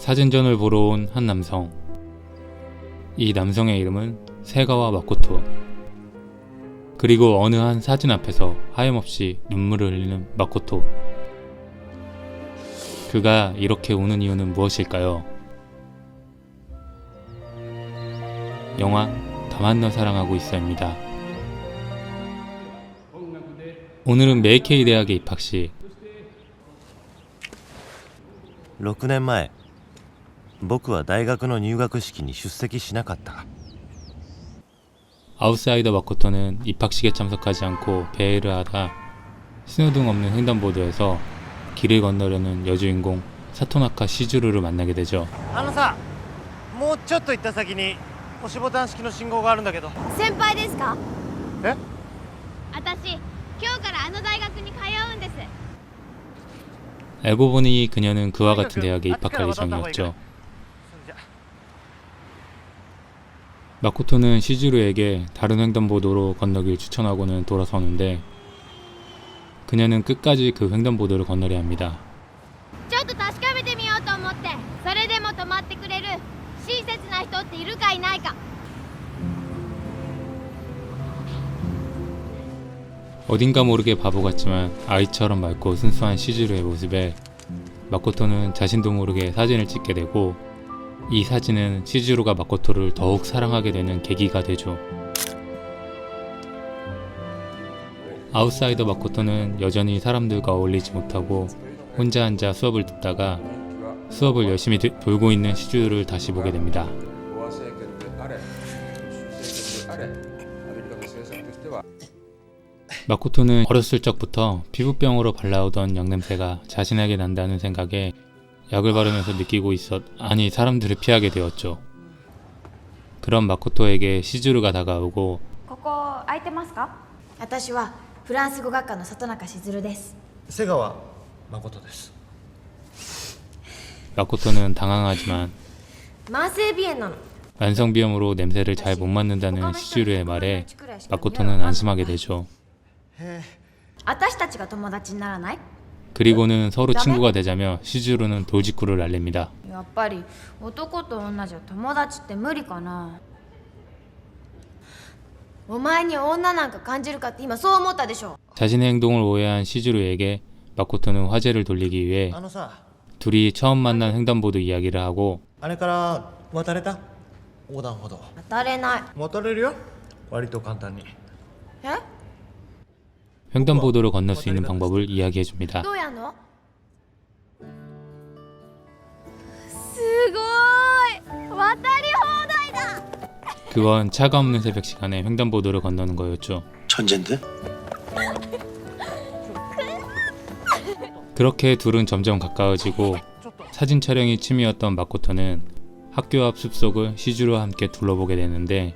사진전을 보러 온 한 남성. 이 남성의 이름은 세가와 마코토. 그리고 어느 한 사진 앞에서 하염없이 눈물을 흘리는 마코토. 그가 이렇게 우는 이유는 무엇일까요? 영화 다만 너 사랑하고 있어입니다. 오늘은 메이케이 대학의 입학식. 6年前 僕は大学の入学式に出席しなかった 아웃사이더 마코토는 입학식에 참석하지 않고 배회를 하다 신호등 없는 횡단보도에서 길을 건너려는 여주인공 사토나카 시즈루를 만나게 되죠. あのさもうちょっと行った先に押しボタン式の信号があるんだけど先輩ですかえ私今日からあの大学に通うんです 알고 보니 그녀는 그와 같은 대학에 입학할 예정이었죠. 마코토는 시즈루에게 다른 횡단보도로 건너길 추천하고는 돌아서는데 그녀는 끝까지 그 횡단보도를 건너려 합니다. 어딘가 모르게 바보 같지만 아이처럼 맑고 순수한 시즈루의 모습에 마코토는 자신도 모르게 사진을 찍게 되고 이 사진은 시즈루가 마코토를 더욱 사랑하게 되는 계기가 되죠. 아웃사이더 마코토는 여전히 사람들과 어울리지 못하고 혼자 앉아 수업을 듣다가 수업을 열심히 돌고 있는 시즈루를 다시 보게 됩니다. 마코토는 어렸을 적부터 피부병으로 발라오던 양냄새가 자신에게 난다는 생각에 약을 바르면서 느끼고 있었 아니 사람들을 피하게 되었죠. 그런 마코토에게 시즈루가 다가오고 ここ空いてますか私はフランス語学科の里中しずるです瀬川誠です 마코토는 당황하지만 慢性鼻炎なの 만성비염으로 냄새를 잘 못 맡는다는 시즈루의 말에 마코토는 안심하게 되죠. 私たちが友達にならない 그리고는 서로 친구가 되자며 시즈루는 돌직구를 날립니다. やっぱり男と女じゃ友達って無理かなお前に女なんか感じるかって今そう思ったでしょ 자신의 행동을 오해한 시즈루에게 마코토는 화제를 돌리기 위해 あのさ 둘이 처음 만난 횡단보도 이야기를 하고 あれから渡れた横断歩道当たれない渡れるよ割と簡単にえ 횡단보도를 건널 수 있는 방법을 이야기해 줍니다. どうやんのすごーい渡り放題だ 그건 차가 없는 새벽 시간에 횡단보도를 건너는 거였죠. 천재인데? 그렇게 둘은 점점 가까워지고 사진 촬영이 취미였던 마코토는 학교 앞 숲속을 시주와 함께 둘러보게 되는데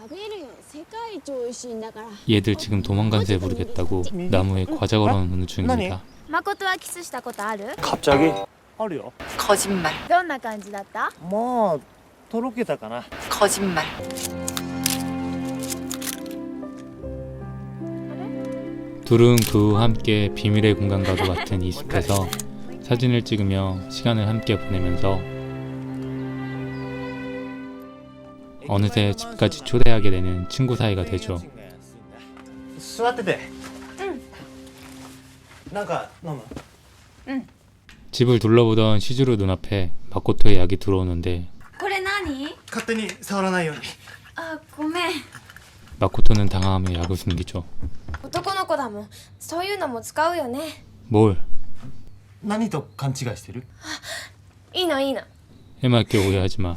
食べるよ世界一美味しいんだから 얘들 지금 도망간새 부르겠다고 나무에 과자 걸어놓는 중입니다. 誠はキスしたことある 갑자기? あるよ 거짓말 どんな感じだったまあとろけたかな 거짓말 둘은 그 후 함께 비밀의 공간과도 같은 이 숲에서 사진을 찍으며 시간을 함께 보내면서 어느새 집까지 초대하게 되는 친구 사이가 되죠. 座っててうんなんか飲む 집을 둘러보던 시즈루 눈앞에 마코토의 약이 들어오는데 これ何勝手に触らないようにあごめん 마코토는 당황하며 약을 숨기죠. 男の子だもんそういうのも使うよね 뭘 何と勘違いしてるいいのいいの 해맑게 오해하지 마.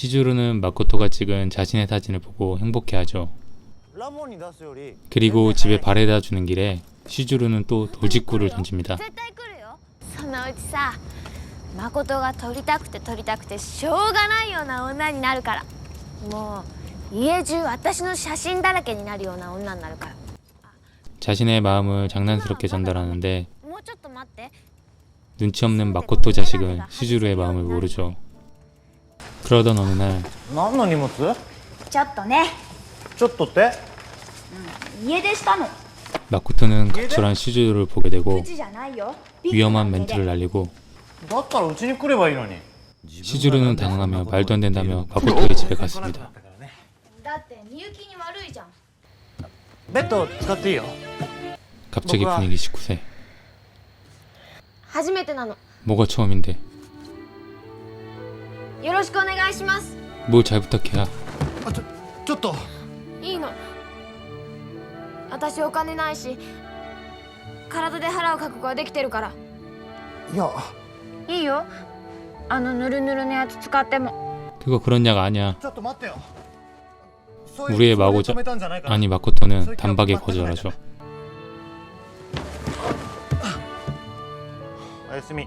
시주루는 마코토가 찍은 자신의 사진을 보고 행복해하죠. ラモンに出すより 그리고 집에 바래다 주는 길에 시주루는 또 돌직구를 던집니다. 絶対来るよそのうちさ誠が撮りたくて撮りたくてしょうがないような女になるからもう家中私の写真だらけになるような女になるから 자신의 마음을 장난스럽게 전달하는데 もうちょっと待って 눈치 없는 마코토 자식은 시주루의 마음을 모르죠. 그러던 어느 날 何の荷物ちょっとねちょっとって家出したの 마코토는 각출한 시주루를 보게 되고 うちじゃないよ 위험한 멘트를 날리고 だったらうちに来ればいいのに 시주루는 당황하며 말도 안 된다며 마코토의 집에 갔습니다. だってみゆきに悪いじゃんベッド使っていいよ 갑자기 뭐가- 분위기 19세. 初めてなの 뭐가 처음인데 よろしくお願いします 뭘 잘 부탁해야 あちょちょっといいの私お金ないし体で払う覚悟はできてるからいやいいよあのぬるぬるのやつ使っても 그거 그런 약 아니야. ちょっと待ってよ 우리의 마고자 止めたんじゃないから 아니 마코토는 단박에 거절하죠. おやすみ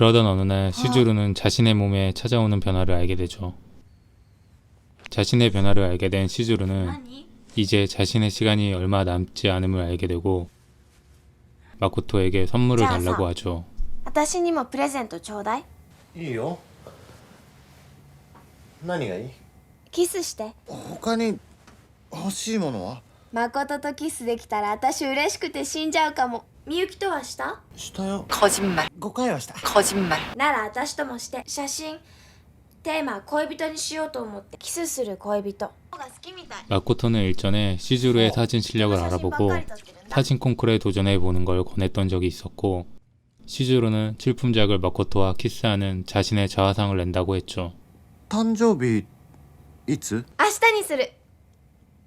그러던 어느 날 시주루는 자신의 몸에 찾아오는 변화를 알게 되죠. 자신의 변화를 알게 된 시주루는 이제 자신의 시간이 얼마 남지 않음을 알게 되고 마코토에게 선물을 자, 달라고 자. 하죠. 私にもプレゼントちょうだいいいよ何がいいキスして他に欲しいものは誠とキスできたら私嬉しくて死んじゃうかも みゆきとはしたしたよ 거짓말, 5回はした 거짓말. なら私ともして写真テーマは恋人にしようと思ってキスする恋人が好きみたい 마코토는 일전에 시주루의 사진 실력을 알아보고 사진 콩쿠르에 도전해 보는 걸 권했던 적이 있었고 시주루는 칠품작을 마코토와 키스하는 자신의 자화상을 낸다고 했죠. 誕生日いつ明日にする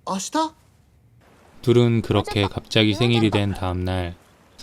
明日 둘은 그렇게 갑자기 생일이 된 다음날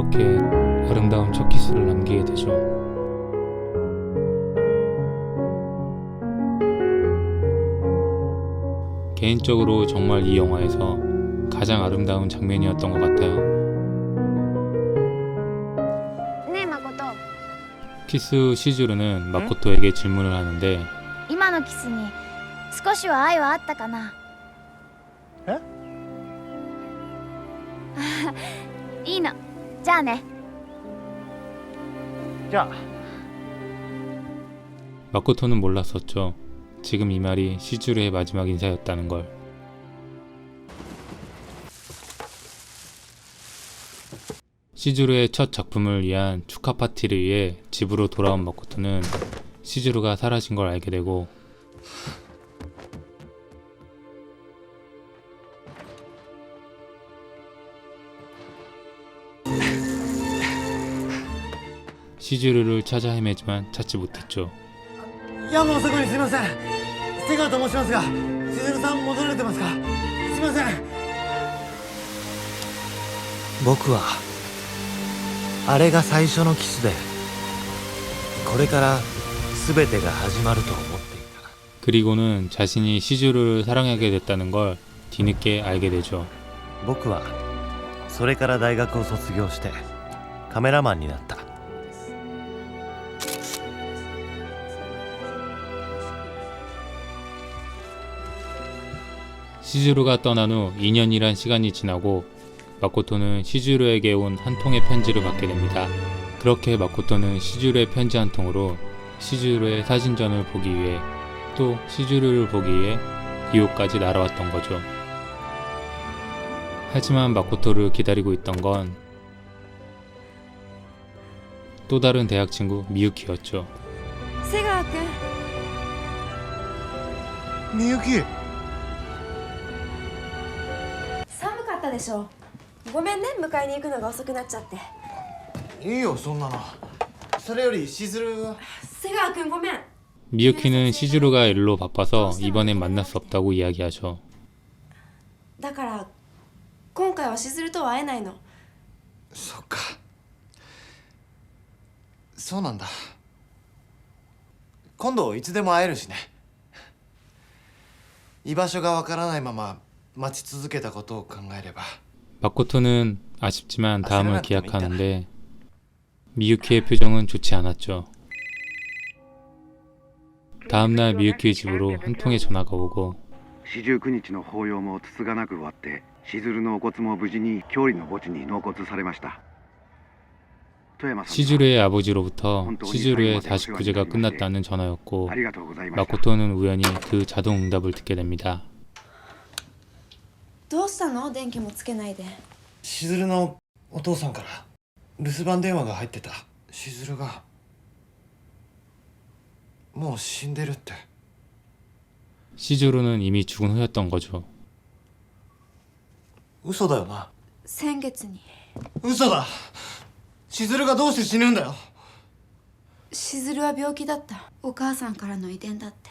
둘은 그렇게 아름다운 첫 키스를 남기게 되죠. 개인적으로 정말 이 영화에서 가장 아름다운 장면이었던 것 같아요. ねえ誠 키스 후 시주르는 마코토에게 질문을 하는데 今のキスに少しは愛はあったかなえいいの じゃあねじゃあ 마코토는 몰랐었죠. 지금 이 말이 시주르의 마지막 인사였다는 걸. 시주르의 첫 작품을 위한 축하 파티를 위해 집으로 돌아온 마코토는 시주르가 사라진 걸 알게 되고 시주르를 찾아 헤매지만 찾지 못했죠. 夜も遅くにすいません瀬川と申しますがしずるさん戻られてますかすいません僕はあれが最初のキスでこれから全てが始まると思っていた 그리고는 자신이 시주르를 사랑하게 됐다는 걸 뒤늦게 알게 되죠. 僕はそれから大学を卒業してカメラマンになった 시즈루가 떠난 후 2년이란 시간이 지나고 마코토는 시즈루에게 온 한 통의 편지를 받게 됩니다. 그렇게 마코토는 시즈루의 편지 한 통으로 시즈루의 사진전을 보기 위해 또 시즈루를 보기 위해 뉴욕까지 날아왔던 거죠. 하지만 마코토를 기다리고 있던 건 또 다른 대학 친구 미유키였죠. 미유키! でしょごめんね迎えに行くのが遅くなっちゃっていいよそんなのそれよりしずるが瀬川君ごめん 미유키는 시주루가 일로 바빠서 이번엔 만날 수 없다고 이야기하죠. だから今回はしずるとは会えないのそっかそうなんだ今度いつでも会えるしね居場所がわからないまま 待ち続けたことを考えれば 마코토는 아쉽지만 다음을 아, 생각났다, 기약하는데 미유키의 표정은 좋지 않았죠. 다음날 미유키의 집으로 한 통의 전화가 오고 四十九日の法要もつつがなく終わってしずるのお骨も無事に郷里の墓地に納骨されました富山さんは 시주루의 아버지로부터 시주루의 49제가 끝났다는 전화였고 ありがとうございました 마코토는 우연히 그 자동 응답을 듣게 됩니다. どうしたの電気もつけないでしずるのお父さんから留守番電話が入ってたしずるがもう死んでるって 시주루는 이미 죽은 후였던 거죠. 嘘だよな先月に嘘だしずるがどうして死ぬんだよしずるは病気だったお母さんからの遺伝だって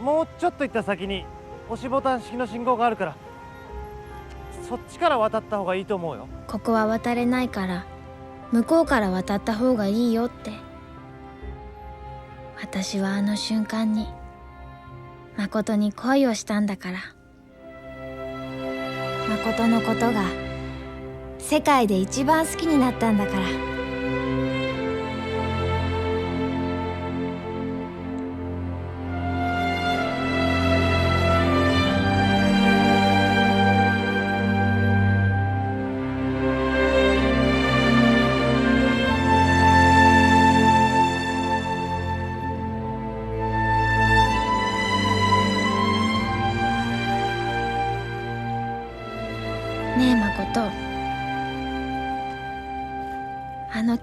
もうちょっと行った先に押しボタン式の信号があるからそっちから渡った方がいいと思うよ。ここは渡れないから向こうから渡った方がいいよって。私はあの瞬間に誠に恋をしたんだから。誠のことが世界で一番好きになったんだから。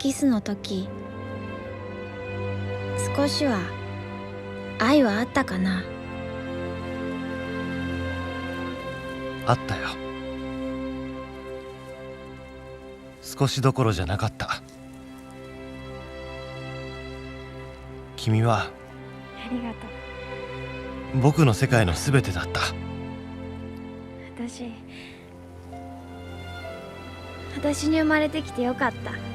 キスの時少しは愛はあったかな。あったよ。少しどころじゃなかった。君はありがとう。僕の世界の全てだった。私私に生まれてきてよかった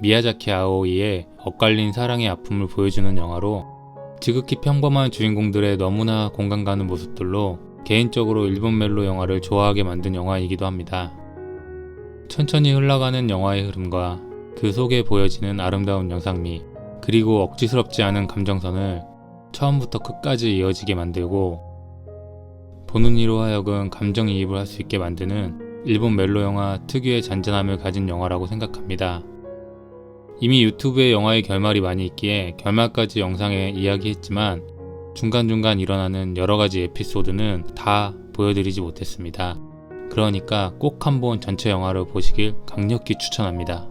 미야자키 아오이의 엇갈린 사랑의 아픔을 보여주는 영화로 지극히 평범한 주인공들의 너무나 공감 가는 모습들로 개인적으로 일본 멜로 영화를 좋아하게 만든 영화이기도 합니다. 천천히 흘러가는 영화의 흐름과 그 속에 보여지는 아름다운 영상미, 그리고 억지스럽지 않은 감정선을 처음부터 끝까지 이어지게 만들고 보는 이로 하여금 감정이입을 할 수 있게 만드는 일본 멜로 영화 특유의 잔잔함을 가진 영화라고 생각합니다. 이미 유튜브에 영화의 결말이 많이 있기에 결말까지 영상에 이야기했지만 중간중간 일어나는 여러가지 에피소드는 다 보여드리지 못했습니다. 그러니까 꼭 한번 전체 영화를 보시길 강력히 추천합니다.